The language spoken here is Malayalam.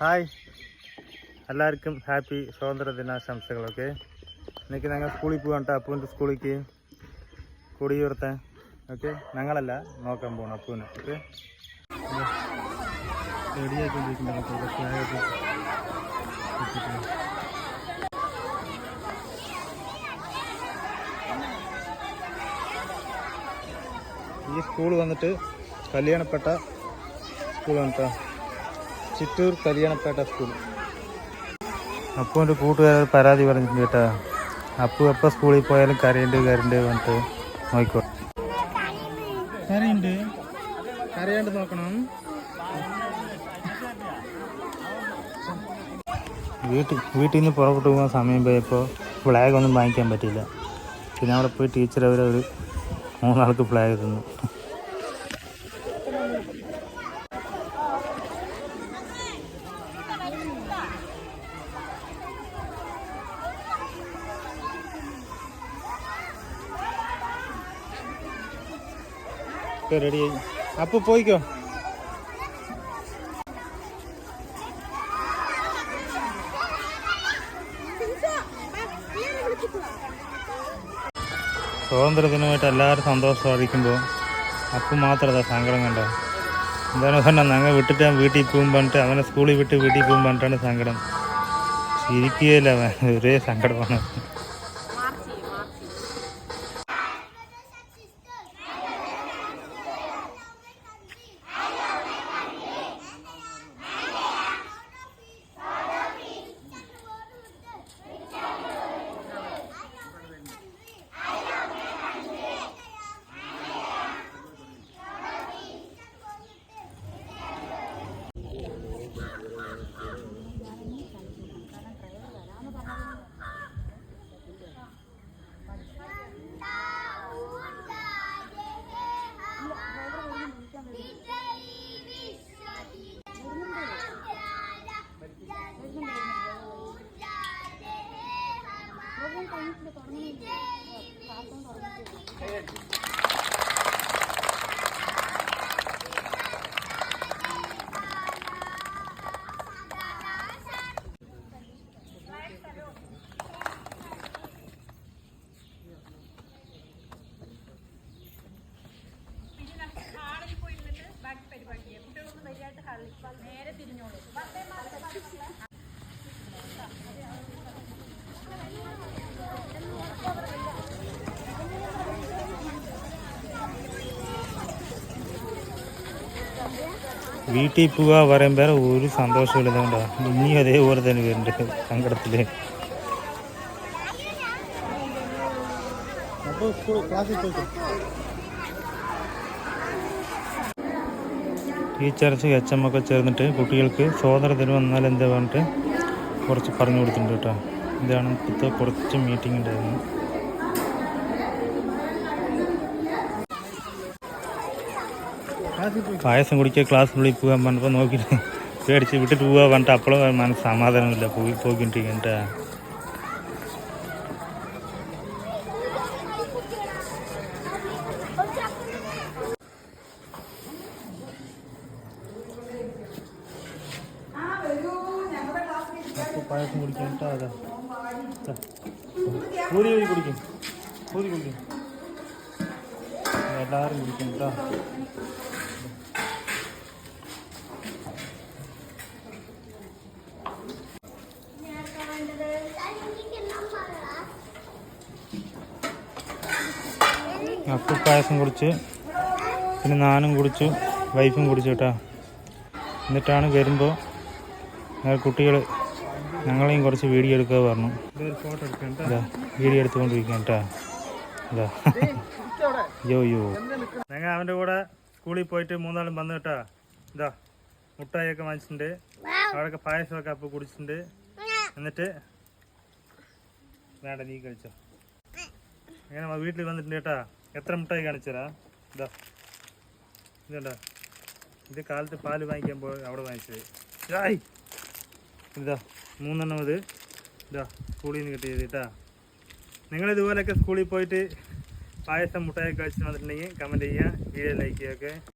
ഹായ്. എല്ലാവർക്കും ഹാപ്പി സ്വാതന്ത്ര്യ ദിനാശംസകളൊക്കെ. എനിക്ക് ഞങ്ങൾ സ്കൂളിൽ പോകാൻ കേട്ടോ. അപ്പുവിന്റെ സ്കൂളിലേക്ക്. കൊടിയുയർത്താൻ ഓക്കെ ഞങ്ങളല്ല നോക്കാൻ പോകണം അപ്പുവിന്. ഓക്കെ. ഈ സ്കൂൾ വന്നിട്ട് കല്യാണപ്പെട്ട സ്കൂളാണ് കേട്ടോ. ചിറ്റൂർ കല്യാണപ്പേട്ട സ്കൂൾ. അപ്പോൾ എന്റെ കൂട്ടുകാർ പരാതി പറഞ്ഞിട്ടുണ്ട് കേട്ടോ. അപ്പു എപ്പോൾ സ്കൂളിൽ പോയാലും കരയുണ്ട് കരണ്ട് വന്നിട്ട് നോക്കിക്കോ. കരയുണ്ട്. കരയാണ്ട് നോക്കണം. വീട്ടിൽ വീട്ടിൽ നിന്ന് പുറപ്പെട്ടു പോകുന്ന സമയം പോയപ്പോൾ ഫ്ലാഗ് ഒന്നും വാങ്ങിക്കാൻ പറ്റിയില്ല. പിന്നെ അവിടെ പോയി ടീച്ചർ അവരൊരു ഒരു മൂന്നാൾക്ക് ഫ്ലാഗ് തന്നു. റെഡിയായി അപ്പോൾ പോയിക്കോ. സ്വാതന്ത്ര്യദിനമായിട്ട് എല്ലാവരും സന്തോഷമായിരിക്കുമ്പോൾ അപ്പം മാത്രമല്ല സങ്കടം കണ്ടോ? എന്താണ് പറഞ്ഞാൽ ഞങ്ങൾ വിട്ടിട്ട് ഞാൻ വീട്ടിൽ പോകും പറഞ്ഞിട്ട് അവനെ സ്കൂളിൽ വിട്ട് വീട്ടിൽ പോകും പറഞ്ഞിട്ടാണ് സങ്കടം. ചിരിക്കുകയില്ല അവൻ ഒരേ സങ്കടമാണ്. പരിപാടിയെ കുട്ടികളൊന്നും വരികയായിട്ട് കളിപ്പാൽ നേരെ തിരിഞ്ഞോളൂ വീട്ടിൽ പോവുക പറയുമ്പോൾ ഒരു സന്തോഷമില്ല ഇനി അതേപോലെ തന്നെ വരുന്നുണ്ട് സങ്കടത്തിൽ ടീച്ചേഴ്സ് എച്ച് എം ഒക്കെ ചേർന്നിട്ട് കുട്ടികൾക്ക് സ്വാതന്ത്ര്യ ദിനം വന്നാൽ എന്താ പറഞ്ഞിട്ട് കുറച്ച് പറഞ്ഞു കൊടുത്തിട്ടുണ്ട് കേട്ടോ. ഇതാണ് ഇപ്പോഴത്തെ കുറച്ച് മീറ്റിംഗ് ഉണ്ടായിരുന്നു. പായസം കുടിക്കുക ക്ലാസ്സിനുള്ളിൽ പോകാൻ പറഞ്ഞപ്പോൾ നോക്കിയിട്ട് പേടിച്ച് വിട്ടിട്ട് പോവാ പറഞ്ഞിട്ട് അപ്പോഴും മനസ്സ് സമാധാനമില്ല. പോയി പോയിക്കൊണ്ടിരിക്കണ്ട പായസം കുടിക്കാൻ. പൂരി കൂടി കുടിക്കും. പൂരി കുടിക്കും. എല്ലാവരും കുടിക്കും കേട്ടോ. അപ്പു പായസം കുടിച്ച് പിന്നെ നാനും കുടിച്ചു വൈഫും കുടിച്ചു കേട്ടോ. എന്നിട്ടാണ് വരുമ്പോൾ കുട്ടികൾ ഞങ്ങളെയും കുറച്ച് വീഡിയോ എടുക്കുക പറഞ്ഞു. വീഡിയോ എടുത്തുകൊണ്ടിരിക്കാം കേട്ടോ. യോ യോ ഞങ്ങൾ അവന്റെ കൂടെ സ്കൂളിൽ പോയിട്ട് മൂന്നാളും വന്നു കേട്ടാ ഇതാ മുട്ടായിയൊക്കെ വാങ്ങിച്ചിട്ടുണ്ട്. അവിടെയൊക്കെ പായസമൊക്കെ അപ്പൊ കുടിച്ചിട്ടുണ്ട്. എന്നിട്ട് വേണ്ട നീ കഴിച്ചോ. അങ്ങനെ വീട്ടിൽ വന്നിട്ടുണ്ട് കേട്ടാ. എത്ര മുട്ടായി കാണിച്ചരാ ഇതാ. ഇതുണ്ടോ ഇത് കാലത്ത് പാൽ വാങ്ങിക്കാൻ പോയി അവിടെ വാങ്ങിച്ചത്. ഇതാ മൂന്നെണ്ണം ഇത് ഇതാ സ്കൂളിൽ നിന്ന് കിട്ടിയത് കേട്ടാ. നിങ്ങൾ ഇതുപോലെയൊക്കെ സ്കൂളിൽ പോയിട്ട് പായസം മുട്ടായി കഴിച്ചു വന്നിട്ടുണ്ടെങ്കിൽ കമന്റ് ചെയ്യുക വീഡിയോ ലൈക്ക് ചെയ്യുക